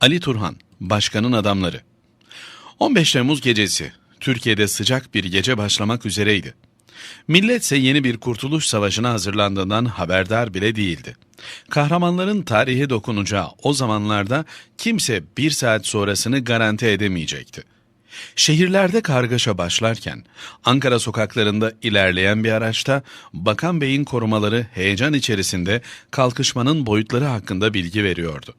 Ali Turhan, Başkanın Adamları 15 Temmuz gecesi, Türkiye'de sıcak bir gece başlamak üzereydi. Millet ise yeni bir kurtuluş savaşına hazırlandığından haberdar bile değildi. Kahramanların tarihe dokunacağı o zamanlarda kimse bir saat sonrasını garanti edemeyecekti. Şehirlerde kargaşa başlarken Ankara sokaklarında ilerleyen bir araçta Bakan Bey'in korumaları heyecan içerisinde kalkışmanın boyutları hakkında bilgi veriyordu.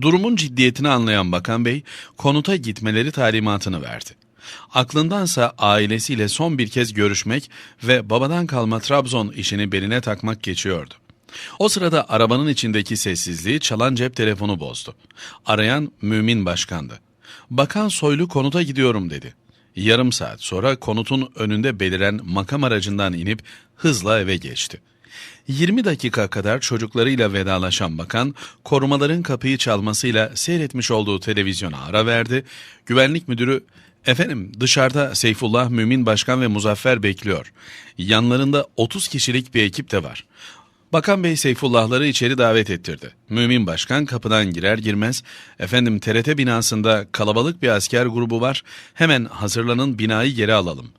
Durumun ciddiyetini anlayan Bakan Bey konuta gitmeleri talimatını verdi. Aklındansa ailesiyle son bir kez görüşmek ve babadan kalma Trabzon işini beline takmak geçiyordu. O sırada arabanın içindeki sessizliği çalan cep telefonu bozdu. Arayan Mümin Başkan'dı. Bakan Soylu konuta gidiyorum dedi. Yarım saat sonra konutun önünde beliren makam aracından inip hızla eve geçti. 20 dakika kadar çocuklarıyla vedalaşan bakan, korumaların kapıyı çalmasıyla seyretmiş olduğu televizyona ara verdi. Güvenlik müdürü, efendim dışarıda Seyfullah Mümin Başkan ve Muzaffer bekliyor. Yanlarında 30 kişilik bir ekip de var. Bakan Bey Seyfullahları içeri davet ettirdi. Mümin Başkan kapıdan girer girmez, efendim TRT binasında kalabalık bir asker grubu var, hemen hazırlanın binayı geri alalım.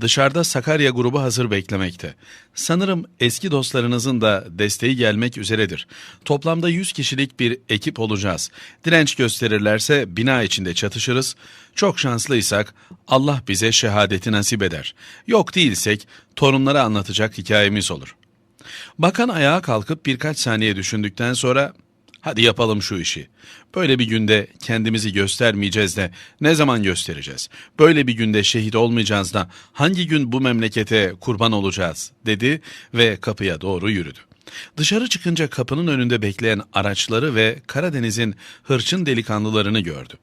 Dışarıda Sakarya grubu hazır beklemekte. Sanırım eski dostlarınızın da desteği gelmek üzeredir. Toplamda 100 kişilik bir ekip olacağız. Direnç gösterirlerse bina içinde çatışırız. Çok şanslıysak Allah bize şehadeti nasip eder. Yok değilsek torunlara anlatacak hikayemiz olur.'' Bakan ayağa kalkıp birkaç saniye düşündükten sonra hadi yapalım şu işi. Böyle bir günde kendimizi göstermeyeceğiz de ne zaman göstereceğiz? Böyle bir günde şehit olmayacağız da hangi gün bu memlekete kurban olacağız dedi ve kapıya doğru yürüdü. Dışarı çıkınca kapının önünde bekleyen araçları ve Karadeniz'in hırçın delikanlılarını gördü.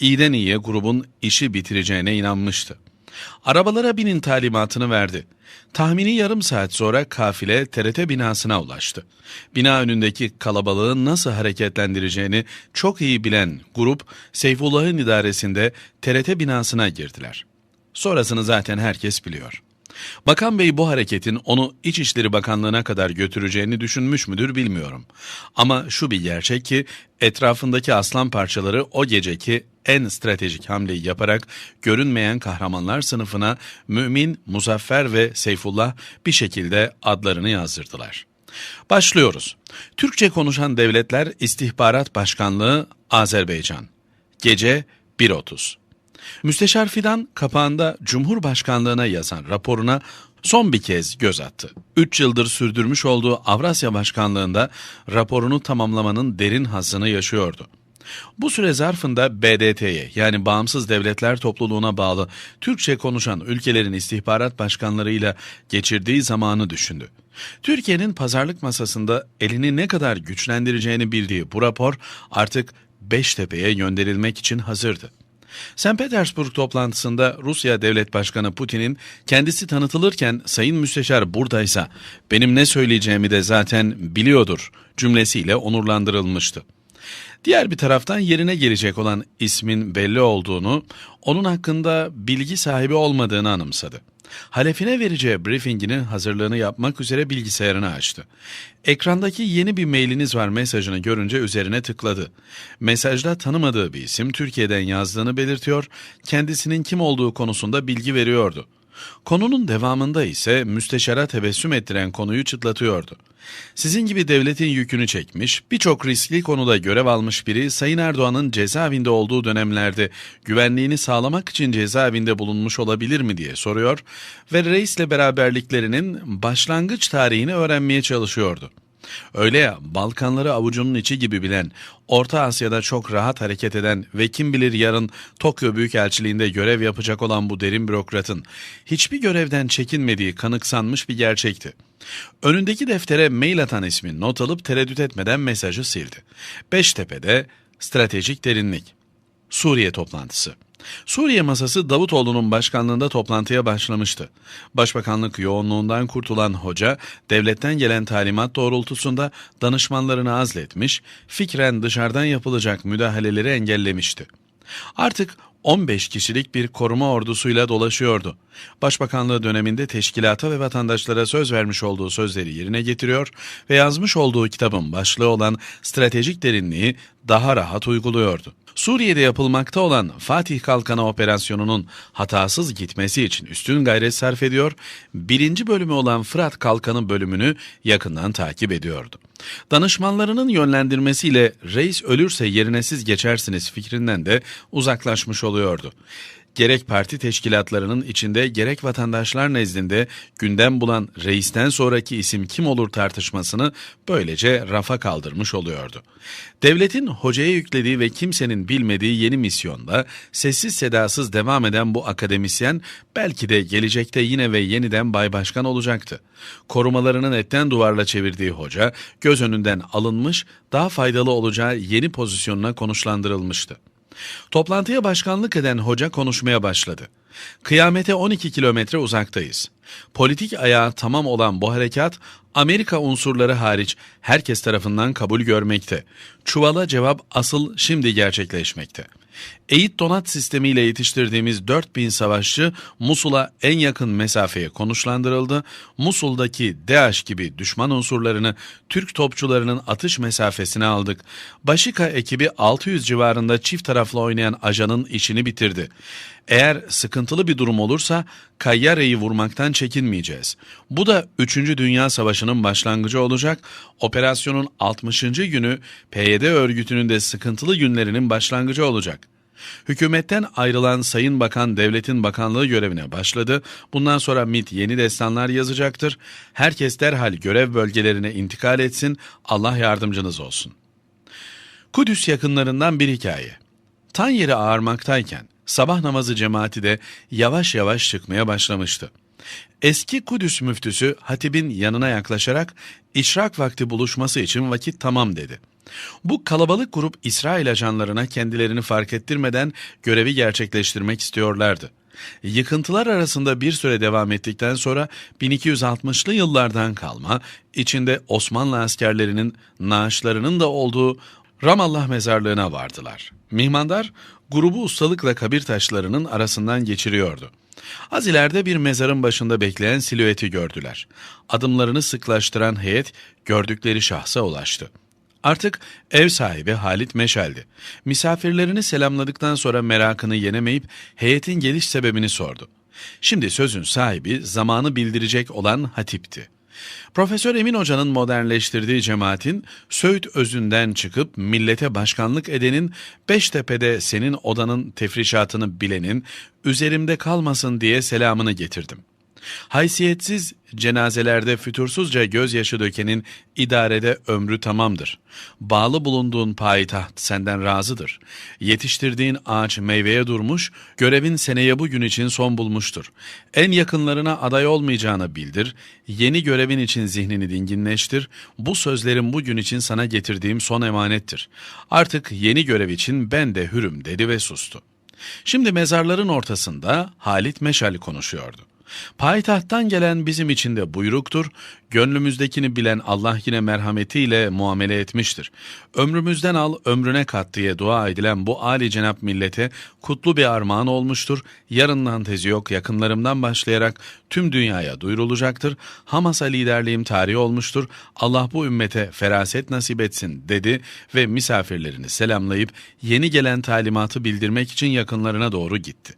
İyiden iyiye grubun işi bitireceğine inanmıştı. Arabalara binin talimatını verdi. Tahmini yarım saat sonra kafile TRT binasına ulaştı. Bina önündeki kalabalığın nasıl hareketlendireceğini çok iyi bilen grup Seyfullah'ın idaresinde TRT binasına girdiler. Sonrasını zaten herkes biliyor. Bakan Bey bu hareketin onu İçişleri Bakanlığı'na kadar götüreceğini düşünmüş müdür bilmiyorum. Ama şu bir gerçek ki etrafındaki aslan parçaları o geceki en stratejik hamleyi yaparak görünmeyen kahramanlar sınıfına Mümin, Muzaffer ve Seyfullah bir şekilde adlarını yazdırdılar. Başlıyoruz. Türkçe konuşan devletler İstihbarat Başkanlığı Azerbaycan. Gece 1.30. Müsteşar Fidan kapağında Cumhurbaşkanlığına yazan raporuna son bir kez göz attı. Üç yıldır sürdürmüş olduğu Avrasya Başkanlığında raporunu tamamlamanın derin hazını yaşıyordu. Bu süre zarfında BDT'ye yani Bağımsız Devletler Topluluğuna bağlı Türkçe konuşan ülkelerin istihbarat başkanlarıyla geçirdiği zamanı düşündü. Türkiye'nin pazarlık masasında elini ne kadar güçlendireceğini bildiği bu rapor artık Beştepe'ye gönderilmek için hazırdı. St. Petersburg toplantısında Rusya Devlet Başkanı Putin'in kendisi tanıtılırken Sayın Müsteşar buradaysa benim ne söyleyeceğimi de zaten biliyordur cümlesiyle onurlandırılmıştı. Diğer bir taraftan yerine gelecek olan ismin belli olduğunu, onun hakkında bilgi sahibi olmadığını anımsadı. Halefine vereceği briefinginin hazırlığını yapmak üzere bilgisayarını açtı. Ekrandaki yeni bir mailiniz var mesajını görünce üzerine tıkladı. Mesajda tanımadığı bir isim Türkiye'den yazdığını belirtiyor, kendisinin kim olduğu konusunda bilgi veriyordu. Konunun devamında ise müsteşara tebessüm ettiren konuyu çıtlatıyordu. Sizin gibi devletin yükünü çekmiş, birçok riskli konuda görev almış biri Sayın Erdoğan'ın cezaevinde olduğu dönemlerde güvenliğini sağlamak için cezaevinde bulunmuş olabilir mi diye soruyor ve reisle beraberliklerinin başlangıç tarihini öğrenmeye çalışıyordu. Öyle ya Balkanları avucunun içi gibi bilen, Orta Asya'da çok rahat hareket eden ve kim bilir yarın Tokyo Büyükelçiliğinde görev yapacak olan bu derin bürokratın hiçbir görevden çekinmediği kanıksanmış bir gerçekti. Önündeki deftere mail atan ismi not alıp tereddüt etmeden mesajı sildi. Beştepe'de stratejik derinlik. Suriye toplantısı. Suriye masası Davutoğlu'nun başkanlığında toplantıya başlamıştı. Başbakanlık yoğunluğundan kurtulan hoca, devletten gelen talimat doğrultusunda danışmanlarını azletmiş, fikren dışarıdan yapılacak müdahaleleri engellemişti. Artık 15 kişilik bir koruma ordusuyla dolaşıyordu. Başbakanlığı döneminde teşkilata ve vatandaşlara söz vermiş olduğu sözleri yerine getiriyor ve yazmış olduğu kitabın başlığı olan stratejik derinliği daha rahat uyguluyordu. Suriye'de yapılmakta olan Fatih Kalkanı operasyonunun hatasız gitmesi için üstün gayret sarf ediyor, birinci bölümü olan Fırat Kalkanı bölümünü yakından takip ediyordu. Danışmanlarının yönlendirmesiyle reis ölürse yerine siz geçersiniz fikrinden de uzaklaşmış oluyordu gerek parti teşkilatlarının içinde gerek vatandaşlar nezdinde gündem bulan reisten sonraki isim kim olur tartışmasını böylece rafa kaldırmış oluyordu. Devletin hocaya yüklediği ve kimsenin bilmediği yeni misyonda sessiz sedasız devam eden bu akademisyen belki de gelecekte yine ve yeniden baybaşkan olacaktı. Korumalarının etten duvarla çevirdiği hoca göz önünden alınmış, daha faydalı olacağı yeni pozisyonuna konuşlandırılmıştı. Toplantıya başkanlık eden hoca konuşmaya başladı. Kıyamete 12 kilometre uzaktayız. Politik ayağı tamam olan bu harekat Amerika unsurları hariç herkes tarafından kabul görmekte. Çuvala cevap asıl şimdi gerçekleşmekte. Eğit donat sistemiyle yetiştirdiğimiz 4000 savaşçı Musul'a en yakın mesafeye konuşlandırıldı. Musul'daki DAEŞ gibi düşman unsurlarını Türk topçularının atış mesafesine aldık. Başika ekibi 600 civarında çift taraflı oynayan ajanın işini bitirdi. Eğer sıkıntılı bir durum olursa Kayyare'yi vurmaktan çekinmeyeceğiz. Bu da 3. Dünya Savaşı'nın başlangıcı olacak. Operasyonun 60. günü PYD örgütünün de sıkıntılı günlerinin başlangıcı olacak. Hükümetten ayrılan Sayın Bakan devletin bakanlığı görevine başladı. Bundan sonra MIT yeni destanlar yazacaktır. Herkes derhal görev bölgelerine intikal etsin. Allah yardımcınız olsun. Kudüs yakınlarından bir hikaye. Tan yeri ağarmaktayken sabah namazı cemaati de yavaş yavaş çıkmaya başlamıştı. Eski Kudüs müftüsü hatibin yanına yaklaşarak işrak vakti buluşması için vakit tamam dedi. Bu kalabalık grup İsrail ajanlarına kendilerini fark ettirmeden görevi gerçekleştirmek istiyorlardı. Yıkıntılar arasında bir süre devam ettikten sonra 1260'lı yıllardan kalma, içinde Osmanlı askerlerinin naaşlarının da olduğu Ramallah mezarlığına vardılar. Mihmandar grubu ustalıkla kabir taşlarının arasından geçiriyordu. Az ileride bir mezarın başında bekleyen silüeti gördüler. Adımlarını sıklaştıran heyet gördükleri şahsa ulaştı. Artık ev sahibi Halit Meşal'di. Misafirlerini selamladıktan sonra merakını yenemeyip heyetin geliş sebebini sordu. Şimdi sözün sahibi zamanı bildirecek olan hatipti. Profesör Emin Hoca'nın modernleştirdiği cemaatin Söğüt özünden çıkıp millete başkanlık edenin Beştepe'de senin odanın tefrişatını bilenin üzerimde kalmasın diye selamını getirdim. Haysiyetsiz cenazelerde fütursuzca gözyaşı dökenin idarede ömrü tamamdır. Bağlı bulunduğun payitaht senden razıdır. Yetiştirdiğin ağaç meyveye durmuş, görevin seneye bugün için son bulmuştur. En yakınlarına aday olmayacağını bildir, yeni görevin için zihnini dinginleştir, bu sözlerim bugün için sana getirdiğim son emanettir. Artık yeni görev için ben de hürüm dedi ve sustu. Şimdi mezarların ortasında Halit Meşali konuşuyordu. Payitahttan gelen bizim için de buyruktur, gönlümüzdekini bilen Allah yine merhametiyle muamele etmiştir. Ömrümüzden al, ömrüne kat diye dua edilen bu âli cenap millete kutlu bir armağan olmuştur. Yarından tezi yok, yakınlarımdan başlayarak tüm dünyaya duyurulacaktır. Hamas'a liderliğim tarihi olmuştur. Allah bu ümmete feraset nasip etsin dedi ve misafirlerini selamlayıp yeni gelen talimatı bildirmek için yakınlarına doğru gitti.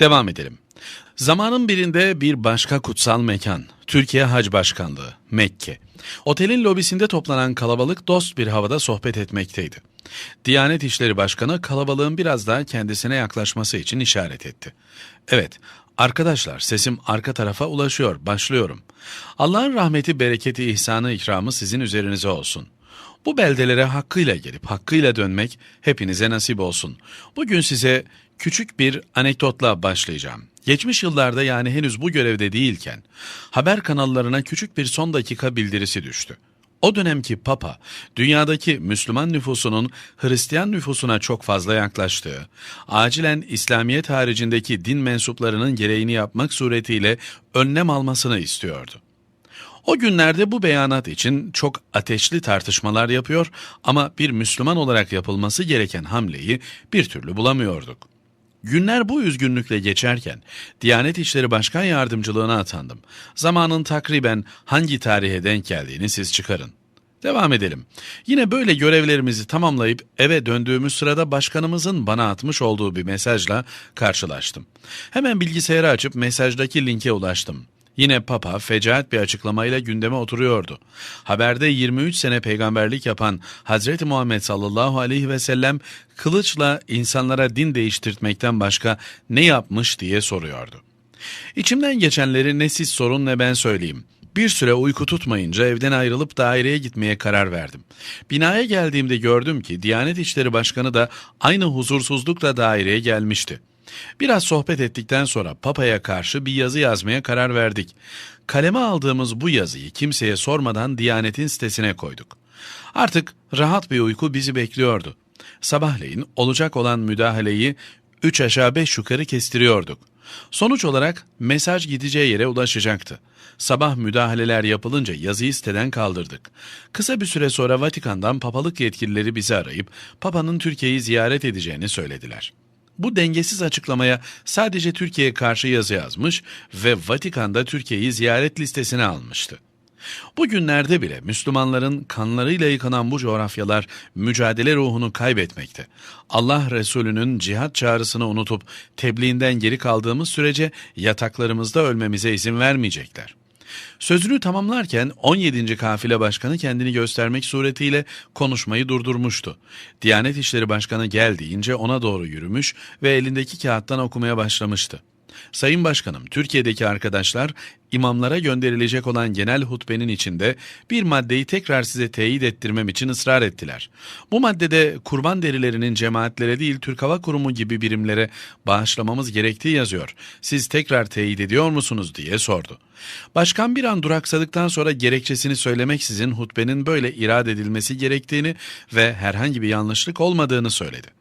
Devam edelim. Zamanın birinde bir başka kutsal mekan, Türkiye Hac Başkanlığı, Mekke. Otelin lobisinde toplanan kalabalık dost bir havada sohbet etmekteydi. Diyanet İşleri Başkanı kalabalığın biraz daha kendisine yaklaşması için işaret etti. Evet, arkadaşlar sesim arka tarafa ulaşıyor, başlıyorum. Allah'ın rahmeti, bereketi, ihsanı, ikramı sizin üzerinize olsun. Bu beldelere hakkıyla gelip hakkıyla dönmek hepinize nasip olsun. Bugün size küçük bir anekdotla başlayacağım. Geçmiş yıllarda yani henüz bu görevde değilken haber kanallarına küçük bir son dakika bildirisi düştü. O dönemki Papa, dünyadaki Müslüman nüfusunun Hristiyan nüfusuna çok fazla yaklaştığı, acilen İslamiyet haricindeki din mensuplarının gereğini yapmak suretiyle önlem almasını istiyordu. O günlerde bu beyanat için çok ateşli tartışmalar yapıyor ama bir Müslüman olarak yapılması gereken hamleyi bir türlü bulamıyorduk. Günler bu üzgünlükle geçerken Diyanet İşleri Başkan Yardımcılığına atandım. Zamanın takriben hangi tarihe denk geldiğini siz çıkarın. Devam edelim. Yine böyle görevlerimizi tamamlayıp eve döndüğümüz sırada başkanımızın bana atmış olduğu bir mesajla karşılaştım. Hemen bilgisayarı açıp mesajdaki linke ulaştım. Yine Papa fecaat bir açıklamayla gündeme oturuyordu. Haberde 23 sene peygamberlik yapan Hazreti Muhammed sallallahu aleyhi ve sellem kılıçla insanlara din değiştirtmekten başka ne yapmış diye soruyordu. İçimden geçenleri ne siz sorun ne ben söyleyeyim. Bir süre uyku tutmayınca evden ayrılıp daireye gitmeye karar verdim. Binaya geldiğimde gördüm ki Diyanet İşleri Başkanı da aynı huzursuzlukla daireye gelmişti. Biraz sohbet ettikten sonra Papa'ya karşı bir yazı yazmaya karar verdik. Kaleme aldığımız bu yazıyı kimseye sormadan Diyanet'in sitesine koyduk. Artık rahat bir uyku bizi bekliyordu. Sabahleyin olacak olan müdahaleyi üç aşağı beş yukarı kestiriyorduk. Sonuç olarak mesaj gideceği yere ulaşacaktı. Sabah müdahaleler yapılınca yazıyı siteden kaldırdık. Kısa bir süre sonra Vatikan'dan papalık yetkilileri bizi arayıp Papa'nın Türkiye'yi ziyaret edeceğini söylediler. Bu dengesiz açıklamaya sadece Türkiye'ye karşı yazı yazmış ve Vatikan'da Türkiye'yi ziyaret listesine almıştı. Bugünlerde bile Müslümanların kanlarıyla yıkanan bu coğrafyalar mücadele ruhunu kaybetmekte. Allah Resulü'nün cihat çağrısını unutup tebliğinden geri kaldığımız sürece yataklarımızda ölmemize izin vermeyecekler. Sözünü tamamlarken 17. kafile başkanı kendini göstermek suretiyle konuşmayı durdurmuştu. Diyanet İşleri Başkanı gel deyince ona doğru yürümüş ve elindeki kağıttan okumaya başlamıştı. Sayın Başkanım, Türkiye'deki arkadaşlar imamlara gönderilecek olan genel hutbenin içinde bir maddeyi tekrar size teyit ettirmem için ısrar ettiler. Bu maddede kurban derilerinin cemaatlere değil Türk Hava Kurumu gibi birimlere bağışlamamız gerektiği yazıyor. Siz tekrar teyit ediyor musunuz diye sordu. Başkan bir an duraksadıktan sonra gerekçesini söylemeksizin hutbenin böyle irade edilmesi gerektiğini ve herhangi bir yanlışlık olmadığını söyledi.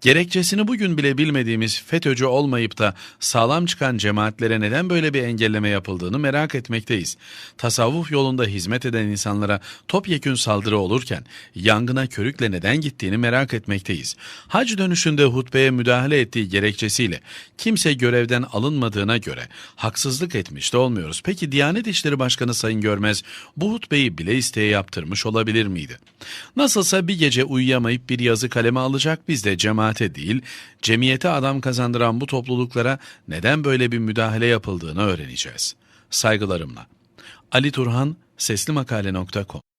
Gerekçesini bugün bile bilmediğimiz FETÖ'cü olmayıp da sağlam çıkan cemaatlere neden böyle bir engelleme yapıldığını merak etmekteyiz. Tasavvuf yolunda hizmet eden insanlara topyekün saldırı olurken yangına körükle neden gittiğini merak etmekteyiz. Hac dönüşünde hutbeye müdahale ettiği gerekçesiyle kimse görevden alınmadığına göre haksızlık etmiş de olmuyoruz. Peki Diyanet İşleri Başkanı Sayın Görmez bu hutbeyi bile isteye yaptırmış olabilir miydi? Nasılsa bir gece uyuyamayıp bir yazı kaleme alacak biz de cemaate değil, cemiyete adam kazandıran bu topluluklara neden böyle bir müdahale yapıldığını öğreneceğiz. Saygılarımla. Ali Turhan, seslimakale.com